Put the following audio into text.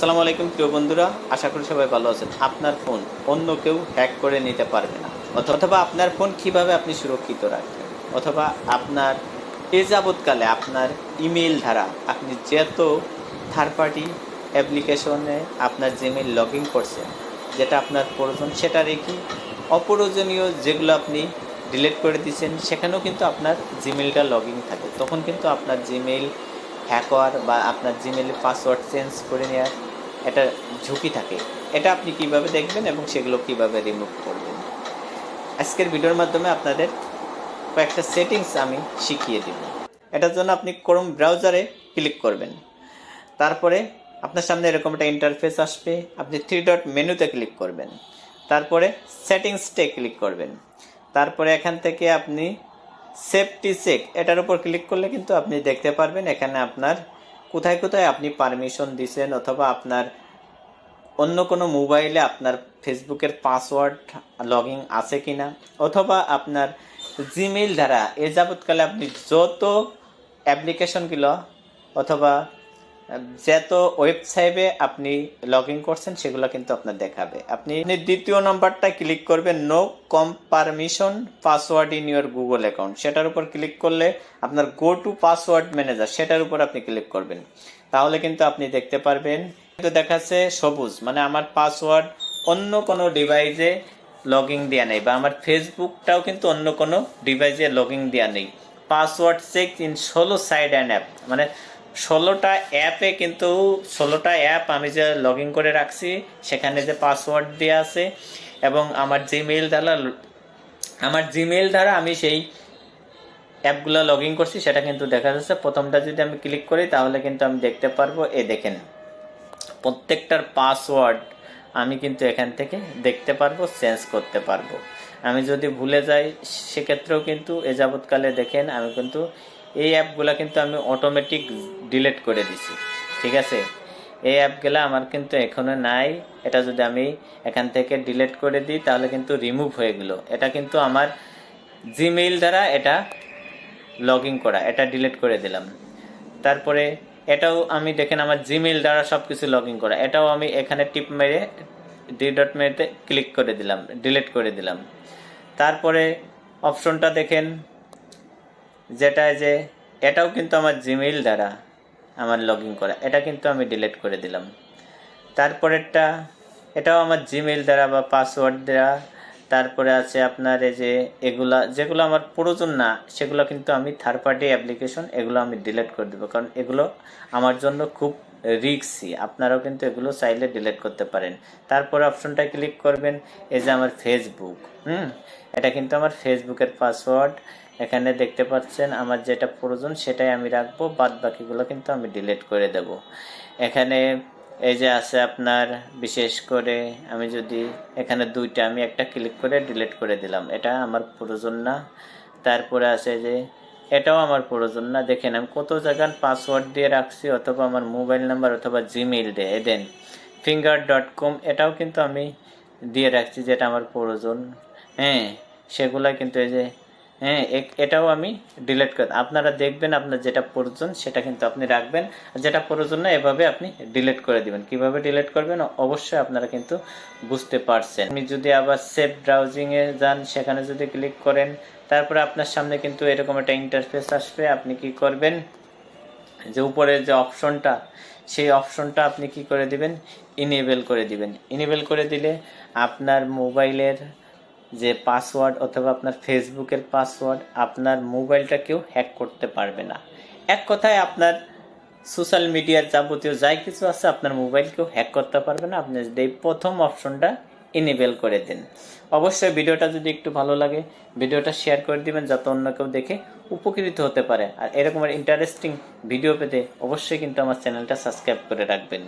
আসসালামু আলাইকুম, প্রিয় বন্ধুরা। আশা করি সবাই ভালো আছেন। আপনার ফোন অন্য কেউ হ্যাক করে নিতে পারবে না। অথবা আপনার ফোন কীভাবে আপনি সুরক্ষিত রাখবেন? অথবা আপনার এ যাবৎকালে আপনার ইমেল দ্বারা আপনি যত থার্ড পার্টি অ্যাপ্লিকেশনে আপনার জিমেল লগ ইন করছেন, যেটা আপনার প্রয়োজন, সেটা রেখে অপ্রয়োজনীয় যেগুলো আপনি ডিলিট করে দিচ্ছেন, সেখানেও কিন্তু আপনার জিমেলটা লগ ইন থাকে। তখন কিন্তু আপনার জিমেল হ্যাক হওয়ার বা আপনার জিমেলের পাসওয়ার্ড চেঞ্জ করে নেওয়ার একটা ঝুঁকি থাকে। এটা আপনি কীভাবে দেখবেন এবং সেগুলো কীভাবে রিমুভ করবেন? আজকের ভিডিওর মাধ্যমে আপনাদের কয়েকটা সেটিংস আমি শিখিয়ে দেব। এটার জন্য আপনি ক্রোম ব্রাউজারে ক্লিক করবেন। তারপরে আপনার সামনে এরকম একটা ইন্টারফেস আসবে। আপনি থ্রি ডট মেনুতে ক্লিক করবেন। তারপরে সেটিংসটে ক্লিক করবেন। তারপরে এখান থেকে আপনি সেফটি চেক এটার উপর ক্লিক করলে কিন্তু আপনি দেখতে পারবেন এখানে আপনার কোথায় কোথায় আপনি পারমিশন দিছেন অথবা আপনার অন্য কোনো মোবাইলে আপনার ফেসবুকের পাসওয়ার্ড লগ আছে কি না অথবা আপনার জিমেইল দ্বারা এ যাবৎকালে আপনি যত অ্যাপ্লিকেশনগুলো অথবা যত ওয়েবসাইটে আপনি লগ ইন করছেন, সেগুলো কিন্তু আপনার দেখাবে। আপনি দ্বিতীয় নম্বরটা ক্লিক করবেন no com permission password in your Google account সেটার উপর ক্লিক করলে আপনার গো টু পাসওয়ার্ড ম্যানেজার সেটার উপর আপনি ক্লিক করবেন। তাহলে কিন্তু আপনি দেখতে পারবেন, কিন্তু দেখাচ্ছে সবুজ মানে আমার পাসওয়ার্ড অন্য কোনো ডিভাইসে লগ দেওয়া নেই, বা আমার ফেসবুকটাও কিন্তু অন্য কোনো ডিভাইসে লগ দেওয়া নেই। পাসওয়ার্ড চেক ইন ষোলো সাইড অ্যান্ড অ্যাপ মানে ষোলোটা অ্যাপে কিন্তু ষোলোটা অ্যাপ আমি যে লগ করে রাখছি, সেখানে যে পাসওয়ার্ড দেওয়া আছে এবং আমার জিমেইল দ্বারা আমার জিমেইল দ্বারা আমি সেই অ্যাপগুলো লগ ইন করছি, সেটা কিন্তু দেখা যাচ্ছে। প্রথমটা যদি আমি ক্লিক করি, তাহলে কিন্তু আমি দেখতে পারব। এ দেখেন, প্রত্যেকটার পাসওয়ার্ড আমি কিন্তু এখান থেকে দেখতে পারব, চেঞ্জ করতে পারব। আমি যদি ভুলে যাই, সেক্ষেত্রেও কিন্তু এ যাবৎকালে দেখেন, আমি কিন্তু এই অ্যাপগুলো কিন্তু আমি অটোমেটিক ডিলিট করে দিছি, ঠিক আছে? এই অ্যাপগুলো আমার কিন্তু এখনও নাই, এটা যদি আমি এখান থেকে ডিলিট করে দিই তাহলে কিন্তু রিমুভ হয়ে গেল। এটা কিন্তু আমার জিমেইল দ্বারা এটা লগ ইন করা, এটা ডিলিট করে দিলাম। তারপরে এটাও আমি দেখেন আমার জিমেইল দ্বারা সব কিছু লগ ইন করা, এটাও আমি এখানে টিপ মেরে ডি ডট মেরেতে ক্লিক করে দিলাম ডিলিট করে দিলাম। তারপরে অপশনটা দেখেন যেটা যে, এটাও কিন্তু আমার জিমেইল দ্বারা আমার লগ ইন করা। এটা কিন্তু আমি ডিলিট করে দিলাম। তারপরেরটা, এটাও আমার জিমেইল দ্বারা বা পাসওয়ার্ড দ্বারা। তারপরে আছে আপনার এই যে, এগুলা, যেগুলো আমার প্রয়োজন না, সেগুলো কিন্তু আমি থার্ড পার্টি অ্যাপ্লিকেশন এগুলো আমি ডিলিট করে দেবো। কারণ এগুলো আমার জন্য খুব রিক্সি, আপনারাও কিন্তু এগুলো চাইলে ডিলেট করতে পারেন। তারপর অপশনটা ক্লিক করবেন, এই যে আমার ফেসবুক হুম? এটা কিন্তু আমার ফেসবুকের পাসওয়ার্ড এখানে দেখতে পাচ্ছেন আমার যেটা প্রয়োজন সেটাই আমি রাখব বাদ বাকিগুলো কিন্তু আমি ডিলিট করে দেব। এখানে এই যে আছে আপনার, বিশেষ করে আমি যদি এখানে দুইটা, আমি একটা ক্লিক করে ডিলেট করে দিলাম। এটা আমার প্রয়োজন না। তারপরে আছে যে এটাও আমার প্রয়োজন। না, দেখেন, আমি কত জায়গার পাসওয়ার্ড দিয়ে রাখছি, অথবা আমার মোবাইল নাম্বার অথবা জিমেইল দিয়ে। দেন ফিঙ্গার ডট কম এটাও কিন্তু আমি দিয়ে রাখছি যেটা আমার প্রয়োজন। হ্যাঁ সেগুলা কিন্তু এই যে হ্যাঁ এটাও আমি ডিলিট করে আপনারা দেখবেন আপনার যেটা প্রয়োজন, সেটা কিন্তু আপনি রাখবেন। যেটা প্রয়োজন না, এভাবে আপনি ডিলিট করে দিবেন। কীভাবে ডিলিট করবেন? অবশ্যই আপনারা কিন্তু বুঝতে পারছেন। আপনি যদি আবার সেভ ব্রাউজিংয়ে যান, সেখানে যদি ক্লিক করেন তারপরে আপনার সামনে কিন্তু এরকম একটা ইন্টারফেস আসবে, আপনি কি করবেন? যে উপরে যে অপশনটা সেই অপশনটা আপনি কি করে দিবেন? ইনেবল করে দিবেন। ইনেবল করে দিলে আপনার মোবাইলের যে পাসওয়ার্ড অথবা আপনার ফেসবুকের পাসওয়ার্ড আপনার মোবাইলটা কেউ হ্যাক করতে পারবে না। এক কথায় আপনার সোশ্যাল মিডিয়ার যাবতীয় যাই কিছু আছে, আপনার মোবাইল কেউ হ্যাক করতে পারবে না। আপনি যদি এই প্রথম অপশনটা ইনেবল করে দিন। অবশ্যই ভিডিওটা যদি একটু ভালো লাগে, ভিডিওটা শেয়ার করে দিবেন যাতে অন্য কেউ দেখে উপকৃত হতে পারে। আর এরকম ইন্টারেস্টিং ভিডিও পেতে অবশ্যই কিন্তু আমার চ্যানেলটা সাবস্ক্রাইব করে রাখবেন।